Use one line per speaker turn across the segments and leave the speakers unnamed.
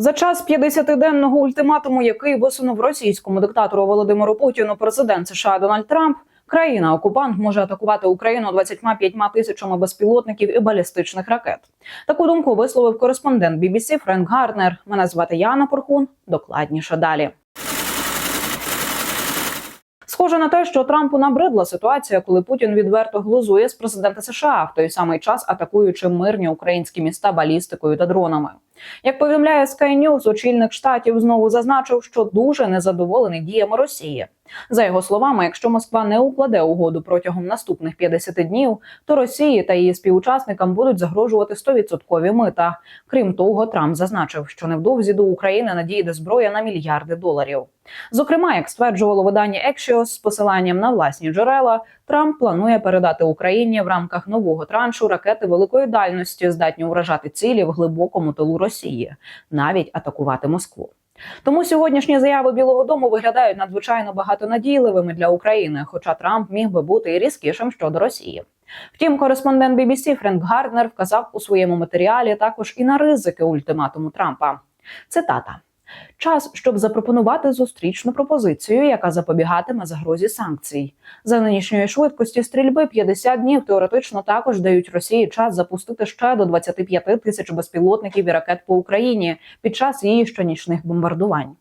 За час 50-денного ультиматуму, який висунув російському диктатору Володимиру Путіну президент США Дональд Трамп, країна-окупант може атакувати Україну 25 тисячами безпілотників і балістичних ракет. Таку думку висловив кореспондент BBC Френк Гарнер. Мене звати Яна Порхун. Докладніше далі. Схоже на те, що Трампу набридла ситуація, коли Путін відверто глузує з президента США в той самий час атакуючи мирні українські міста балістикою та дронами. Як повідомляє Sky News, очільник штатів знову зазначив, що дуже незадоволений діями Росії. За його словами, якщо Москва не укладе угоду протягом наступних 50 днів, то Росії та її співучасникам будуть загрожувати 100% мита. Крім того, Трамп зазначив, що невдовзі до України надійде зброя на мільярди доларів. Зокрема, як стверджувало видання Axios з посиланням на власні джерела, Трамп планує передати Україні в рамках нового траншу ракети великої дальності, здатні вражати цілі в глибокому тилу Росії, навіть атакувати Москву. Тому сьогоднішні заяви Білого Дому виглядають надзвичайно багатонадійливими для України, хоча Трамп міг би бути і різкішим щодо Росії. Втім, кореспондент BBC Френк Гарднер вказав у своєму матеріалі також і на ризики ультиматуму Трампа. Цитата. Час, щоб запропонувати зустрічну пропозицію, яка запобігатиме загрозі санкцій. За нинішньої швидкості стрільби 50 днів теоретично також дають Росії час запустити ще до 25 тисяч безпілотників і ракет по Україні під час її щонічних бомбардувань.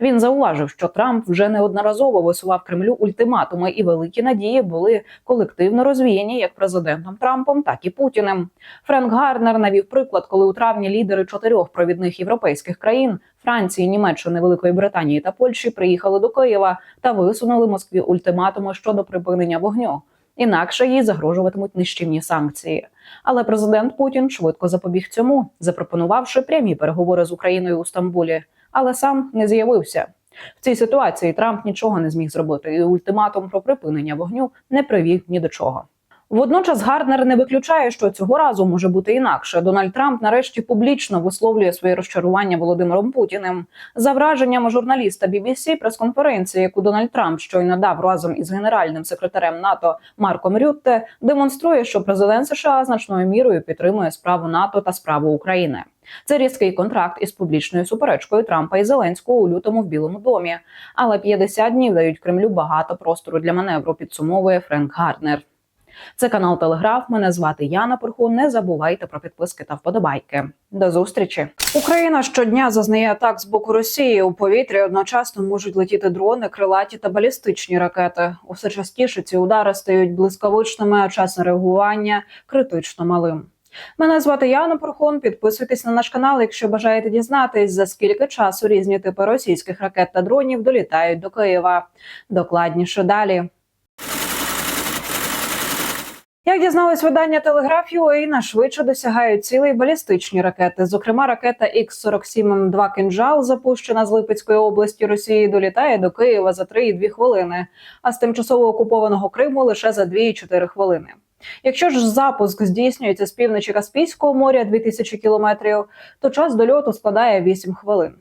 Він зауважив, що Трамп вже неодноразово висував Кремлю ультиматуми, і великі надії були колективно розвіяні як президентом Трампом, так і Путіним. Френк Гарнер навів приклад, коли у травні лідери чотирьох провідних європейських країн Франції, Німеччини, Великої Британії та Польщі приїхали до Києва та висунули Москві ультиматуми щодо припинення вогню. Інакше їй загрожуватимуть нищівні санкції. Але президент Путін швидко запобіг цьому, запропонувавши прямі переговори з Україною у Стамбулі, але сам не з'явився. В цій ситуації Трамп нічого не зміг зробити, і ультиматум про припинення вогню не привів ні до чого. Водночас Гарднер не виключає, що цього разу може бути інакше. Дональд Трамп нарешті публічно висловлює своє розчарування Володимиром Путіним. За враженнями журналіста BBC, прес-конференції, яку Дональд Трамп щойно дав разом із генеральним секретарем НАТО Марком Рютте, демонструє, що президент США значною мірою підтримує справу НАТО та справу України. Це різкий контракт із публічною суперечкою Трампа і Зеленського у лютому в Білому домі. Але 50 днів дають Кремлю багато простору для маневру. Підсумовує Френк Гарднер. Це канал Телеграф. Мене звати Яна Порхун. Не забувайте про підписки та вподобайки. До зустрічі. Україна щодня зазнає атак з боку Росії. У повітрі одночасно можуть летіти дрони, крилаті та балістичні ракети. Усе частіше ці удари стають блискавичними, а час реагування критично малим. Мене звати Яна Порхун. Підписуйтесь на наш канал, якщо бажаєте дізнатись, за скільки часу різні типи російських ракет та дронів долітають до Києва. Докладніше далі. Як дізналось видання Телеграф UA, нашвидше досягають цілей балістичні ракети. Зокрема, ракета Х-47М2 «Кинжал», запущена з Липецької області Росії, долітає до Києва за 3,2 хвилини, а з тимчасово окупованого Криму лише за 2,4 хвилини. Якщо ж запуск здійснюється з півночі Каспійського моря 2000 кілометрів, то час дольоту складає 8 хвилин.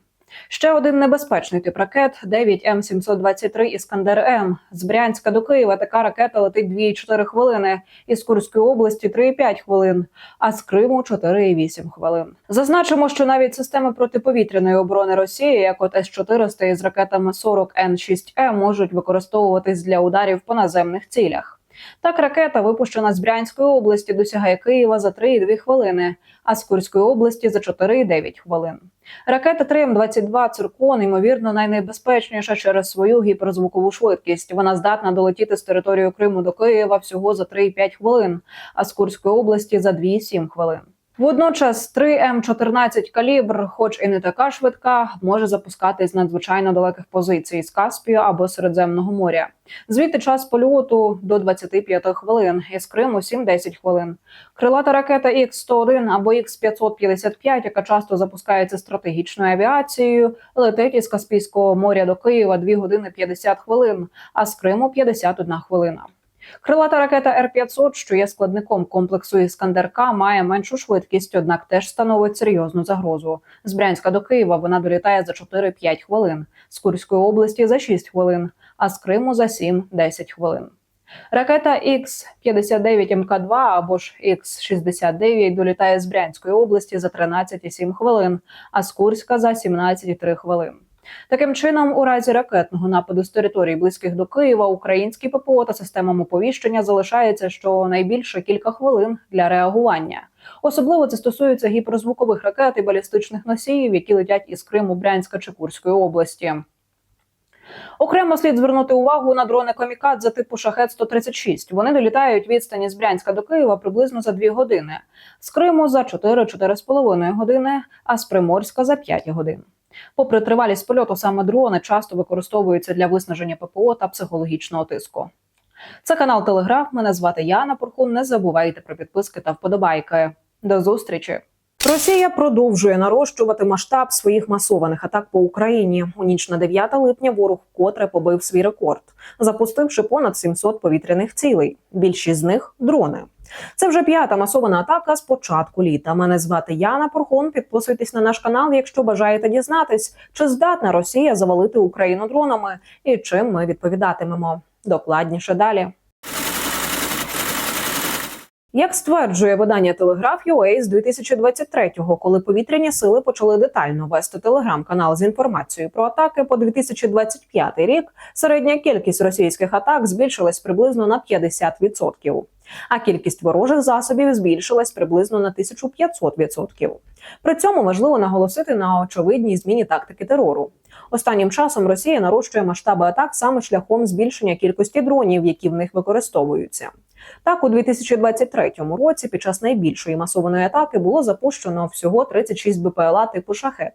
Ще один небезпечний тип ракет 9 М 723 Іскандер М з Брянська до Києва. Така ракета летить 2,4 хвилини. Із Курської області 3,5 хвилин, а з Криму 4,8 хвилин. Зазначимо, що навіть системи протиповітряної оборони Росії, як от С-400 із ракетами 40 Н-6Е, можуть використовуватись для ударів по наземних цілях. Так, ракета, випущена з Брянської області, досягає Києва за 3,2 хвилини, а з Курської області за 4,9 хвилин. Ракета 3М-22 «Циркон» ймовірно найнебезпечніша через свою гіперзвукову швидкість. Вона здатна долетіти з території Криму до Києва всього за 3,5 хвилин, а з Курської області за 2,7 хвилин. Водночас 3М14 калібр, хоч і не така швидка, може запускатись з надзвичайно далеких позицій з Каспію або Середземного моря. Звідти час польоту до 25 хвилин, із Криму 7-10 хвилин. Крилата ракета Х-101 або Х-555, яка часто запускається стратегічною авіацією, летить із Каспійського моря до Києва 2 години 50 хвилин, а з Криму 51 хвилина. Крилата ракета Р-500, що є складником комплексу Іскандер-К, має меншу швидкість, однак теж становить серйозну загрозу. З Брянська до Києва вона долітає за 4-5 хвилин, з Курської області за 6 хвилин, а з Криму за 7-10 хвилин. Ракета Х-59 МК-2 або ж Х-69 долітає з Брянської області за 13,7 хвилин, а з Курська за 17,3 хвилин. Таким чином, у разі ракетного нападу з територій близьких до Києва, українські ППО та системам оповіщення залишається щонайбільше кілька хвилин для реагування. Особливо це стосується гіперзвукових ракет і балістичних носіїв, які летять із Криму, Брянська чи Курської області. Окремо слід звернути увагу на дрони Комікадзе типу Шахет 136 Вони долітають відстані з Брянська до Києва приблизно за 2 години, з Криму за 4-4,5 години, а з Приморська за 5 годин. Попри тривалість польоту, саме дрони часто використовуються для виснаження ППО та психологічного тиску. Це канал Телеграф. Мене звати Яна Порхун. Не забувайте про підписки та вподобайки. До зустрічі. Росія продовжує нарощувати масштаб своїх масованих атак по Україні. У ніч на 9 липня ворог вкотре побив свій рекорд, запустивши понад 700 повітряних цілей. Більшість з них дрони. Це вже п'ята масована атака з початку літа. Мене звати Яна Порхон. Підписуйтесь на наш канал, якщо бажаєте дізнатись, чи здатна Росія завалити Україну дронами і чим ми відповідатимемо. Докладніше далі. Як стверджує видання Телеграф UA з 2023-го, коли повітряні сили почали детально вести телеграм-канал з інформацією про атаки по 2025 рік, середня кількість російських атак збільшилась приблизно на 50%, а кількість ворожих засобів збільшилась приблизно на 1500%. При цьому важливо наголосити на очевидній зміні тактики терору. Останнім часом Росія нарощує масштаби атак саме шляхом збільшення кількості дронів, які в них використовуються. Так, у 2023 році під час найбільшої масованої атаки було запущено всього 36 БПЛА типу шахет.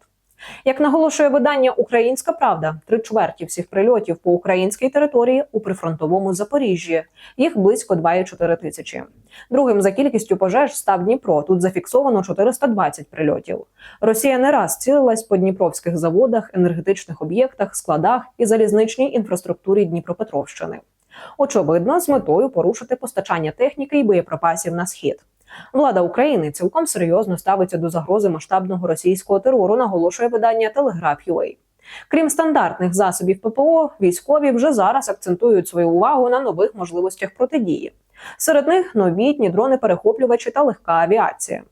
Як наголошує видання Українська Правда, три чверті всіх прильотів по українській території у прифронтовому Запоріжжі. Їх близько 2,4 тисячі. Другим за кількістю пожеж став Дніпро. Тут зафіксовано 420 прильотів. Росія не раз цілилась по дніпровських заводах, енергетичних об'єктах, складах і залізничній інфраструктурі Дніпропетровщини. Очевидно, з метою порушити постачання техніки і боєприпасів на схід. Влада України цілком серйозно ставиться до загрози масштабного російського терору, наголошує видання Телеграф.UA. Крім стандартних засобів ППО, військові вже зараз акцентують свою увагу на нових можливостях протидії. Серед них новітні дрони-перехоплювачі та легка авіація.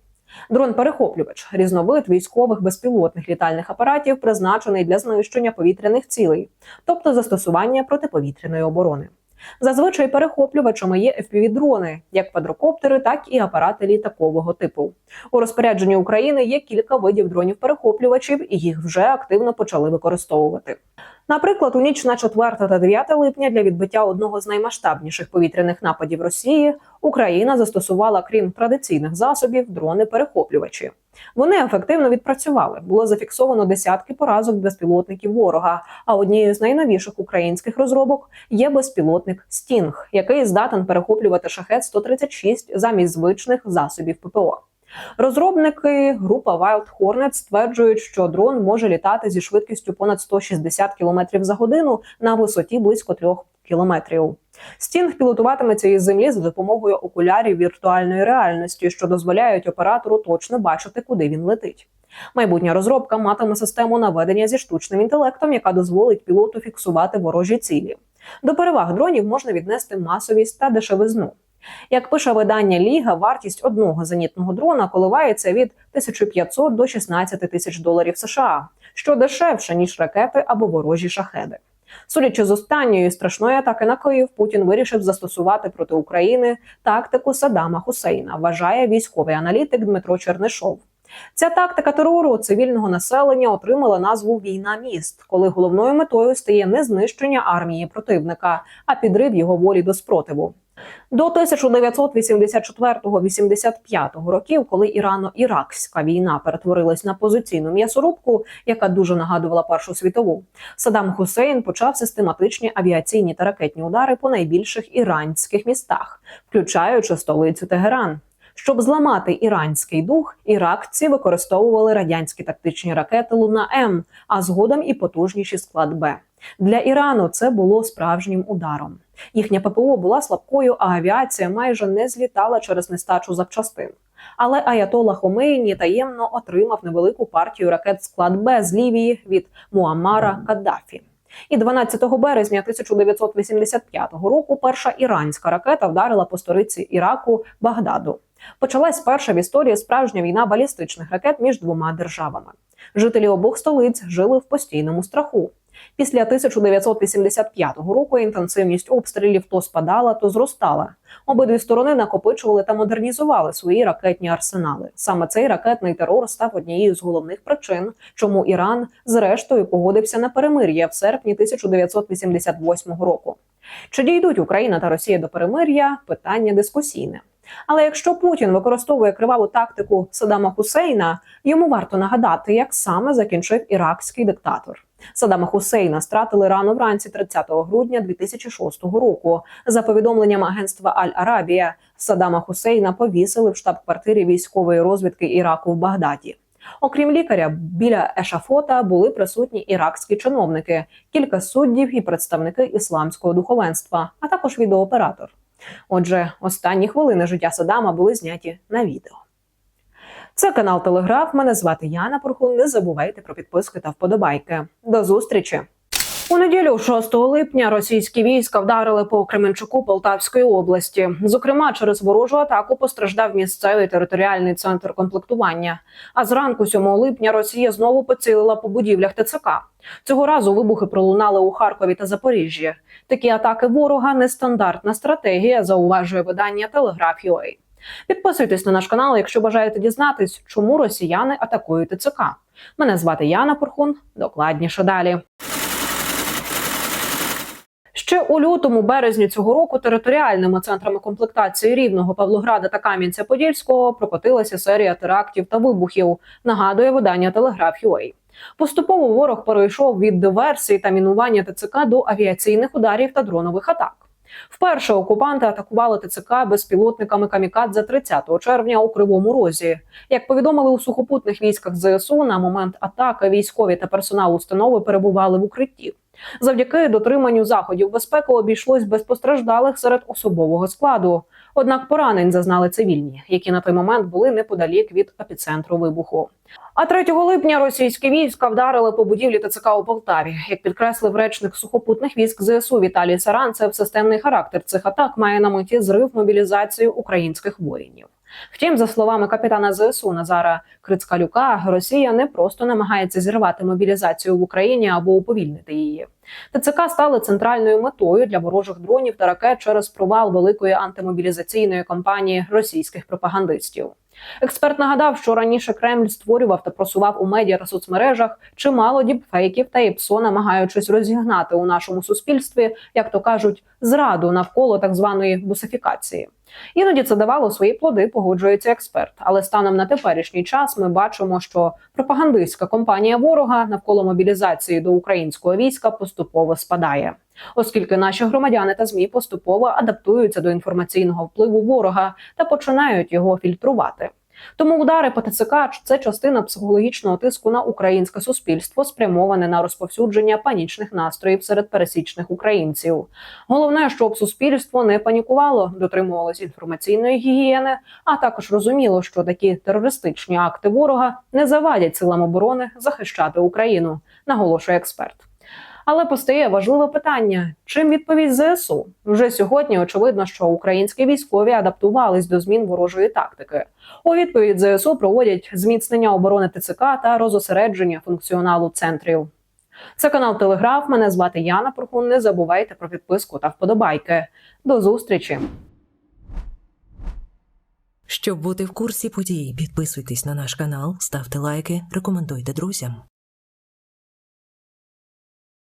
Дрон-перехоплювач різновид військових безпілотних літальних апаратів, призначений для знищення повітряних цілей, тобто застосування протиповітряної оборони. Зазвичай перехоплювачами є FPV-дрони, як квадрокоптери, так і апарати літакового типу. У розпорядженні України є кілька видів дронів-перехоплювачів, і їх вже активно почали використовувати. Наприклад, у ніч на 4 та 9 липня для відбиття одного з наймасштабніших повітряних нападів Росії Україна застосувала, крім традиційних засобів, дрони-перехоплювачі. Вони ефективно відпрацювали. Було зафіксовано десятки поразок безпілотників ворога. А однією з найновіших українських розробок є безпілотник Стінг, який здатен перехоплювати шахет 136 замість звичних засобів ППО. Розробники група Wild Hornet стверджують, що дрон може літати зі швидкістю понад 160 км за годину на висоті близько 3 кілометрів. Стінг пілотуватиметься із землі за допомогою окулярів віртуальної реальності, що дозволяють оператору точно бачити, куди він летить. Майбутня розробка матиме систему наведення зі штучним інтелектом, яка дозволить пілоту фіксувати ворожі цілі. До переваг дронів можна віднести масовість та дешевизну. Як пише видання Ліга, вартість одного зенітного дрона коливається від 1500 до 16 тисяч доларів США, що дешевше ніж ракети або ворожі шахеди. Судячи з останньої страшної атаки на Київ, Путін вирішив застосувати проти України тактику Садама Хусейна, вважає військовий аналітик Дмитро Чернишов. Ця тактика терору цивільного населення отримала назву Війна міст, коли головною метою стає не знищення армії противника, а підрив його волі до спротиву. До 1984-85 років, коли Ірано-Іракська війна перетворилась на позиційну м'ясорубку, яка дуже нагадувала Першу світову, Саддам Хусейн почав систематичні авіаційні та ракетні удари по найбільших іранських містах, включаючи столицю Тегеран. Щоб зламати іранський дух, іракці використовували радянські тактичні ракети Луна М, а згодом і потужніші склад Б. Для Ірану це було справжнім ударом. Їхня ППО була слабкою, а авіація майже не злітала через нестачу запчастин. Але Аятола Хомейні таємно отримав невелику партію ракет склад Б з Лівії від Муаммара Каддафі. І 12 березня 1985 року перша іранська ракета вдарила по столиці Іраку Багдаду. Почалась перша в історії справжня війна балістичних ракет між двома державами. Жителі обох столиць жили в постійному страху. Після 1985 року інтенсивність обстрілів то спадала, то зростала. Обидві сторони накопичували та модернізували свої ракетні арсенали. Саме цей ракетний терор став однією з головних причин, чому Іран зрештою погодився на перемир'я в серпні 1988 року. Чи дійдуть Україна та Росія до перемир'я? Питання дискусійне. Але якщо Путін використовує криваву тактику Саддама Хусейна, йому варто нагадати, як саме закінчив іракський диктатор. Саддама Хусейна стратили рано вранці 30 грудня 2006 року. За повідомленням агентства Аль-Арабія, Саддама Хусейна повісили в штаб-квартирі військової розвідки Іраку в Багдаді. Окрім лікаря, біля ешафота були присутні іракські чиновники, кілька суддів і представники ісламського духовенства, а також відеооператор. Отже, останні хвилини життя Саддама були зняті на відео. Це канал Телеграф. Мене звати Яна Порхун. Не забувайте про підписки та вподобайки. До зустрічі! У неділю, 6 липня, російські війська вдарили по Кременчуку Полтавської області. Зокрема, через ворожу атаку постраждав місцевий територіальний центр комплектування. А зранку 7 липня Росія знову поцілила по будівлях ТЦК. Цього разу вибухи пролунали у Харкові та Запоріжжі. Такі атаки ворога нестандартна стратегія, зауважує видання Телеграф.UA. Підписуйтесь на наш канал, якщо бажаєте дізнатись, чому росіяни атакують ТЦК. Мене звати Яна Порхун. Докладніше далі. Ще у лютому березні цього року територіальними центрами комплектації Рівного, Павлограда та Кам'янця-Подільського прокотилася серія терактів та вибухів. Нагадує видання Телеграф.UA. Поступово ворог перейшов від диверсії та мінування ТЦК до авіаційних ударів та дронових атак. Вперше окупанти атакували ТЦК безпілотниками камікадзе 30 червня у Кривому Розі. Як повідомили у сухопутних військах ЗСУ, на момент атаки військові та персонал установи перебували в укритті. Завдяки дотриманню заходів безпеки обійшлось без постраждалих серед особового складу. Однак поранень зазнали цивільні, які на той момент були неподалік від епіцентру вибуху. А 3 липня російські війська вдарили по будівлі ТЦК у Полтаві. Як підкреслив речник сухопутних військ ЗСУ Віталій Саранцев, системний характер цих атак має на меті зрив мобілізацію українських воїнів. Втім, за словами капітана ЗСУ Назара Крицкалюка, Росія не просто намагається зірвати мобілізацію в Україні або уповільнити її. ТЦК стали центральною метою для ворожих дронів та ракет через провал великої антимобілізаційної кампанії російських пропагандистів. Експерт нагадав, що раніше Кремль створював та просував у медіа та соцмережах чимало діпфейків та ІПСО, намагаючись розігнати у нашому суспільстві, як то кажуть, зраду навколо так званої бусифікації. Іноді це давало свої плоди, погоджується експерт. Але станом на теперішній час ми бачимо, що пропагандистська компанія ворога навколо мобілізації до українського війська поступово спадає, оскільки наші громадяни та змі поступово адаптуються до інформаційного впливу ворога та починають його фільтрувати. Тому удари по ТЦК – це частина психологічного тиску на українське суспільство, спрямоване на розповсюдження панічних настроїв серед пересічних українців. Головне, щоб суспільство не панікувало, дотримувалось інформаційної гігієни, а також розуміло, що такі терористичні акти ворога не завадять силам оборони захищати Україну, наголошує експерт. Але постає важливе питання: чим відповість ЗСУ? Вже сьогодні очевидно, що українські військові адаптувались до змін ворожої тактики. У відповідь ЗСУ проводять зміцнення оборони ТЦК та розосередження функціоналу центрів. Це канал Телеграф. Мене звати Яна Порхун. Не забувайте про підписку та вподобайки. До зустрічі!
Щоб бути в курсі подій, підписуйтесь на наш канал, ставте лайки, рекомендуйте друзям.